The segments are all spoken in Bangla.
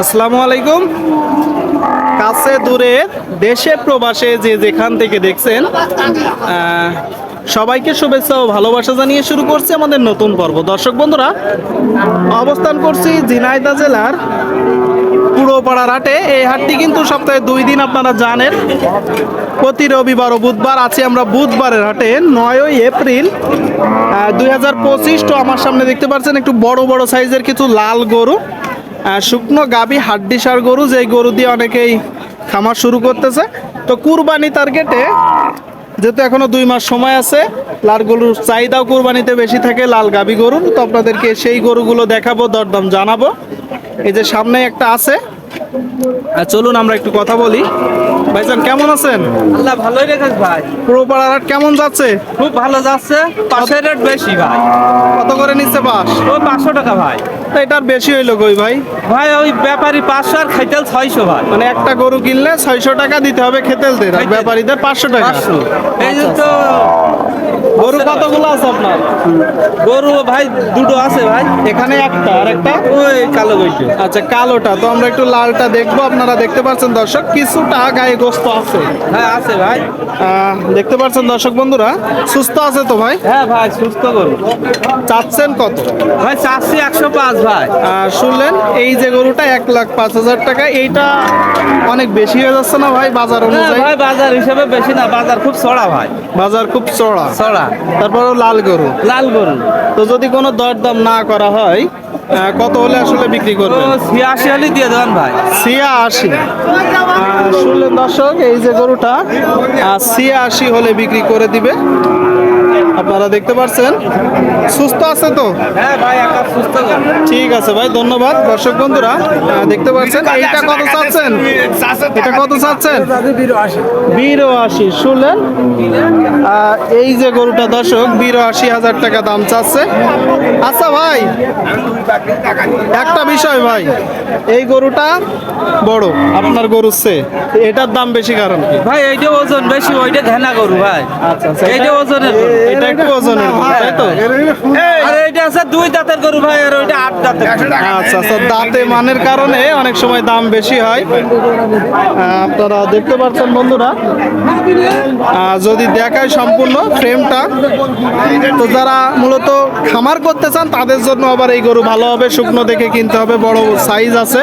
আসসালামু আলাইকুম। কাছে দূরে দেশে প্রবাসে যে যেখান থেকে দেখছেন সবাইকে শুভেচ্ছা ও ভালোবাসা জানিয়ে শুরু করছি আমাদের নতুন পর্ব। দর্শক বন্ধুরা, অবস্থান করছি ঝিনাইদহ জেলার পুরোপাড়ার হাটে এই হাটটি কিন্তু সপ্তাহে দুই দিন আপনারা জানেন। প্রতি রবিবার ও বুধবার আছি আমরা বুধবারের হাটে, নয়ই এপ্রিল দুই হাজার পঁচিশ। তো আমার সামনে দেখতে পাচ্ছেন একটু বড় বড় সাইজের কিছু লাল গরু শুকনো গাবি হাড্ডিসার গরু, যেই গরু দিয়ে অনেকেই খামার শুরু করতেছে। তো কুরবানি টার্গেটে যেহেতু এখনও দুই মাস সময় আছে, লাল গরুর চাহিদাও কুরবানিতে বেশি থাকে, লাল গাবি গরুর। তো আপনাদেরকে সেই গরুগুলো দেখাবো, দরদাম জানাব। এই যে সামনে একটা আছে চলুন আমরা একটু কথা বলি। ভাইজান কেমন আছেন? আল্লাহ ভালোই রেখেছ ভাই। পুরো পাড়ার হাট কেমন যাচ্ছে? খুব ভালো যাচ্ছে। পাশের রেট বেশি ভাই। কত করে নিচ্ছে পাস ওই পাঁচশো টাকা ভাই। এটার বেশি হইল কই ভাই? ভাই ওই ব্যাপারী পাঁচশো আর খাইতেল ছয়শো ভাই। মানে একটা গরু কিনলে ছয়শো টাকা দিতে হবে খেতেলদের আর ব্যাপারীদের পাঁচশো টাকা। এই তো গরু কতগুলো আছে আপনার? গরু ভাই দুটো আছে ভাই। এখানে একটা আর একটা? ওই কালো গইটো আচ্ছা কালোটা। তো আমরা একটু লালটা দেখব আপনারা দেখতে পাচ্ছেন দর্শক কিছুটা গায়ে গোস্ত আছে। হ্যাঁ আছে ভাই। দেখতে পাচ্ছেন দর্শক বন্ধুরা? সুস্থ আছে তো ভাই? হ্যাঁ ভাই সুস্থ গরু। চাচ্ছেন কত? ভাই চারশি একশো পাঁচ ভাই। শুনলেন এই যে গরুটা এক লাখ পাঁচ হাজার টাকা এইটা অনেক বেশি হয়ে যাচ্ছে না ভাই বাজার অনুযায়ী? ভাই বাজার হিসেবে বেশি না বাজার খুব চড়া ভাই। বাজার খুব চড়া। চড়া। তারপরও লাল গরু। লাল গরু। তো যদি কোনো দরদাম না করা হয় কত হলে আসলে বিক্রি করব করবেন ছিয়াশি হলে দিয়ে দেবেন ভাই। সিয়া আশি শুনলেন দর্শক এই যে গরুটা ছিয়াশি হলে বিক্রি করে দিবে। আপনারা দেখতে পাচ্ছেন সুস্থ আছে তো? হ্যাঁ ভাই একটা সুস্থ গরু ঠিক আছে ভাই ধন্যবাদ। দর্শক বন্ধুরা দেখতে পাচ্ছেন এইটা কত চাচ্ছেন? এটা কত চাচ্ছেন? বিরো আশি। শুনলেন? এই যে গরুটা দর্শক বিরো আশি হাজার টাকা দাম চাচ্ছে। আচ্ছা ভাই একটা বিষয় ভাই এই গরুটা বড় আপনার গরুর চেয়ে এটার দাম বেশি কারণ ভাই এইটা ওজন বেশি ওইটা ঘেনা গরু ভাই। আচ্ছা আচ্ছা এইটা ওজনের এটা একটু ওজনের গরু, তাই তো? আর এইটা আছে দুই দাঁতের গরু ভাই আর ওইটা আট দাঁতের আচ্ছা আচ্ছা দাঁতে মানের কারণে অনেক সময় দাম বেশি হয়। আপনারা দেখতে পাচ্ছেন বন্ধুরা। যদি দেখায় সম্পূর্ণ ফ্রেমটা তো যারা মূলত খামার করতে চান তাদের জন্য আবার এই গরু ভালো হবে শুকনো দেখে কিনতে হবে বড় সাইজ আছে।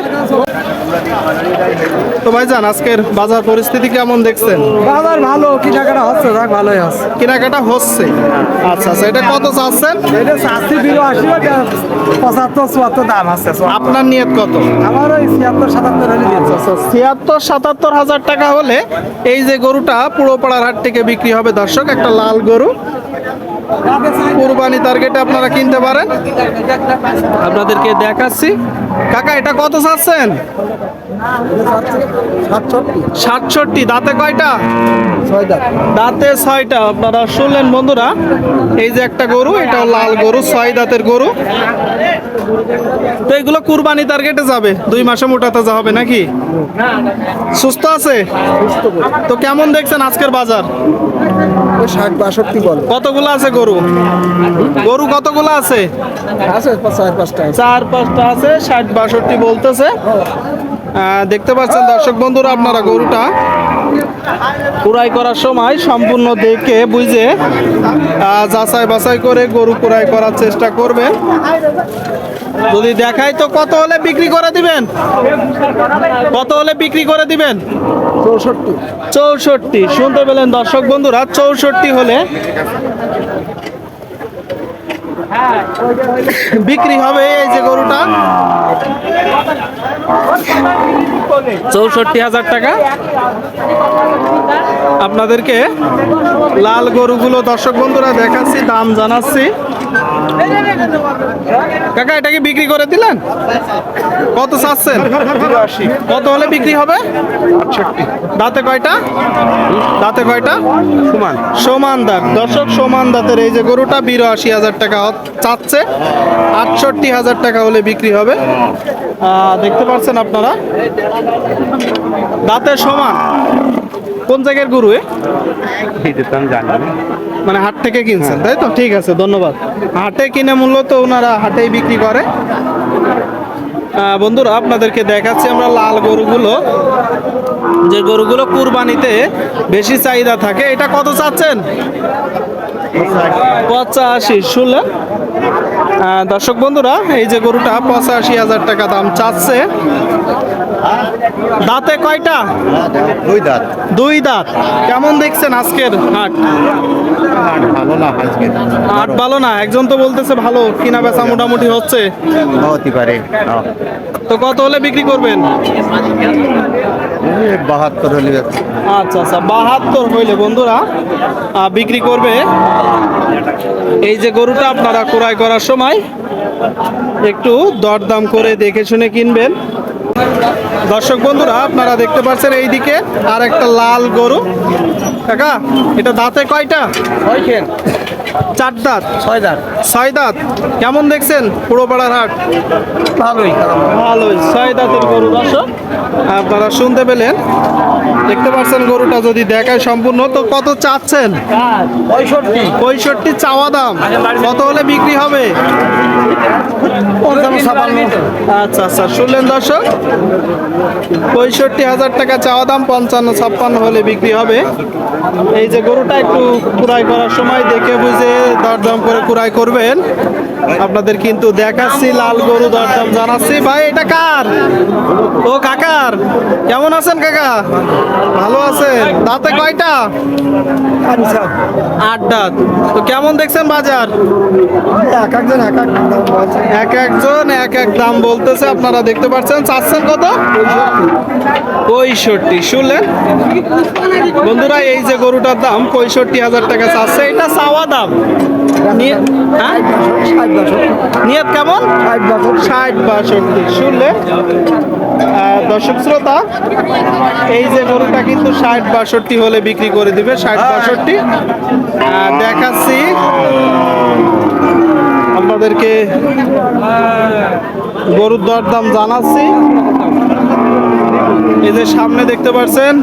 তো ভাইজান আজকের বাজার পরিস্থিতি কেমন দেখছেন? বাজার ভালো কেনাকাটা হচ্ছে যাক ভালোই আছে। কেনাকাটা হচ্ছে? আচ্ছা আচ্ছা এটা কত চাচ্ছেন? এটা বিলো আসি পঁচাত্তর চুয়াত্তর দাম আছে আপনার নিয়ত কত? আমার ওই ছিয়াত্তর সাতাত্তর হলে ছিয়াত্তর সাতাত্তর হাজার টাকা হলে এই যে গরুটা পুরোপাড়ার হাট থেকে বিক্রি হবে দর্শক একটা লাল গরু। কুরবানি টার্গেটে আপনারা কিনতে পারেন। আপনাদেরকে দেখাচ্ছি। কাকা, এটা কত চাচ্ছেন? সাতষট্টি। দাঁতে কয়টা? দাঁতে ছয়টা। আপনারা শুনলেন বন্ধুরা, এই যে একটা গরু, এটা লাল গরু, ছয় দাঁতের গরু। তো এগুলো কুরবানি টার্গেটে যাবে। দুই মাসে মোটাতে যা হবে নাকি? সুস্থ আছে? তো কেমন দেখছেন আজকের বাজার? ষাট বাষট্টি বলো। কতগুলো আছে গরু? গরু কতগুলো আছে? আছে চার পাঁচটা চার পাঁচটা আছে ষাট বাষট্টি বলতেছে। দেখতে পাচ্ছেন দর্শক বন্ধুরা আপনারা গরুটা কুড়াই করার সময় সম্পূর্ণ দেখে বুঝে যাচাই বাছাই করে গরু কুড়াই করার চেষ্টা করবেন যদি দেখাই তো কত হলে বিক্রি করে দিবেন? কত হলে বিক্রি করে দিবেন? চৌষট্টি। চৌষট্টি। শুনতে পেলেন দর্শক বন্ধুরা চৌষট্টি হলে বিক্রি হবে এই যে গরুটা। চৌষট্টি হাজার টাকা। আপনাদেরকে লাল গরুগুলো দর্শক বন্ধুরা দেখাচ্ছি দাম জানাচ্ছি। কাকা এটা কি বিক্রি করে দিলেন? কত চাচ্ছেন? কত হলে বিক্রি হবে? দাঁতে কয়টা? দাঁতে কয়টা? সমান। সমান দাঁত। দর্শক সমান দাঁতের এই যে গরুটা বিরাশি হাজার টাকা চাচ্ছে। আটষট্টি হাজার টাকা হলে বিক্রি হবে। দেখতে পাচ্ছেন আপনারা? দাঁতের সমান। কোন জায়গার গরু এ? মানে হাট থেকে কিনছেন তাই তো? ঠিক আছে ধন্যবাদ। হাটে কিনে মূলত ওনারা হাটেই বিক্রি করে। বন্ধুরা আপনাদেরকে দেখাচ্ছি আমরা লাল গরুগুলো। যে গরুগুলো কুরবানিতে বেশি চাহিদা থাকে এটা কত চাচ্ছেন? পঁচাশি শুনলেন? দর্শক বন্ধুরা এই যে গরুটা পঁচাশি হাজার টাকা দাম চাচ্ছে। দাঁতে কয়টা? দুই দাঁত। দুই দাঁত। কেমন দেখছেন আজকের হাট? আর ভালো না আজকে হাট ভালো না? একজন তো বলতেছে ভালো কিনা বেচা মোটামুটি হচ্ছে। হতে পারে। তো কত হলে বিক্রি করবেন? বাহাত্তর হলে আচ্ছা আচ্ছা বাহাত্তর হইলে বন্ধুরা বিক্রি করবে। এই যে গরুটা আপনারা ক্রয় করার সময় একটু দরদাম করে দেখে শুনে কিনবেন। দর্শক বন্ধুরা আপনারা দেখতে পাচ্ছেন এই দিকে আর একটা লাল গরু। কাকা এটা দাঁতে কয়টা? চার দাঁত। ছয় দাঁত। ছয় দাঁত। কেমন দেখছেন পুরোপাড়ার হাট? ভালোই। ভালোই। ছয় দাঁতের গরু। দর্শক আপনারা শুনতে পেলেন দেখতে পাচ্ছেন গরুটা যদি দেখায় সম্পূর্ণ। তো কত চাচ্ছেন? পঁয়ষট্টি। পঁয়ষট্টি চাওয়া দাম। কত হলে বিক্রি হবে? আচ্ছা আচ্ছা শুনলেন দর্শক? পঁয়ষট্টি হাজার টাকা চাওয়া দাম পঞ্চান্ন ছাপ্পান্ন হলে বিক্রি হবে। এই যে গরুটা একটু কুড়াই করার সময় দেখে বুঝে দরদাম করে কুড়াই করবেন। আপনাদের কিন্তু দেখাচ্ছি লাল গরু দরদাম জানাচ্ছি। ভাই এটা কার? ও কাকার কেমন আছেন কাকা? ভালো আছেন? দাঁতে কয়টা? আট দাঁত। তো কেমন দেখছেন বাজার? এক একজন এক এক এক একজন এক এক দাম বলতেছে আপনারা দেখতে পাচ্ছেন। চাচ্ছেন কত? পঁয়ষট্টি। শুনলেন? বন্ধুরা এই যে গরুটার দাম পঁয়ষট্টি হাজার টাকা চাচ্ছে। এটা চাওয়া দাম। নিয়ে- হ্যাঁ? নিয়ত কেমন? ষাট বাষট্টি। শুনলে? দর্শক শ্রোতা এই যে গরুটা কিন্তু ষাট বাষট্টি হলে বিক্রি করে দিবে ষাট বাষট্টি। আহ, দেখাচ্ছি। আপনাদেরকে গরুর দরদাম জানাচ্ছি। এই যে সামনে দেখতে পাচ্ছেন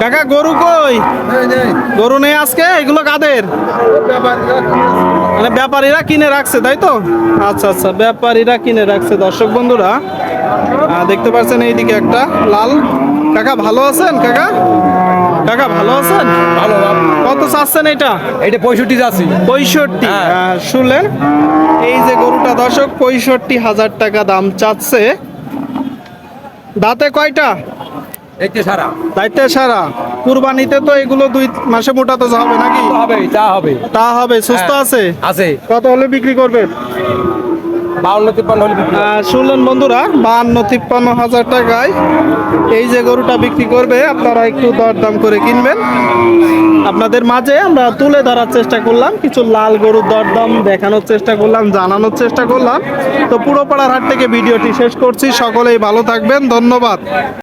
কাকা গরু কই? গরু নেই আজকে? এগুলো কাদের? মানে ব্যাপারীরা কিনে রাখছে তাই তো? আচ্ছা আচ্ছা ব্যাপারীরা কিনে রাখছে। দর্শক বন্ধুরা দেখতে পাচ্ছেন এইদিকে একটা লাল। কাকা ভালো আছেন কাকা? কাকা ভালো আছেন? ভালো কত চাচ্ছেন এটা? এটা পঁয়ষট্টি যাচ্ছি পঁয়ষট্টি। আহ, শুনলেন? এই যে গরুটা দর্শক পঁয়ষট্টি হাজার টাকা দাম চাচ্ছে। দাঁতে কয়টা? একটি সারা। দায়িত্বে সারা। কুরবানিতে তো এগুলো দুই মাসে মোটাতে হবে নাকি? হবে চা হবে। তা হবে সুস্থ হ্যাঁ। আছে? আছে। কত হলে বিক্রি করবেন বাউন্ন তিপ্পান্ন হলে শুনলেন বন্ধুরা বাহান্ন তিপ্পান্ন হাজার টাকায় এই যে গরুটা বিক্রি করবে আপনারা একটু দরদাম করে কিনবেন। আপনাদের মাঝে আমরা তুলে ধরার চেষ্টা করলাম কিছু লাল গরুর দরদাম দেখানোর চেষ্টা করলাম জানানোর চেষ্টা করলাম। তো পুরো পাড়ার হাট থেকে ভিডিওটি শেষ করছি সকলেই ভালো থাকবেন ধন্যবাদ।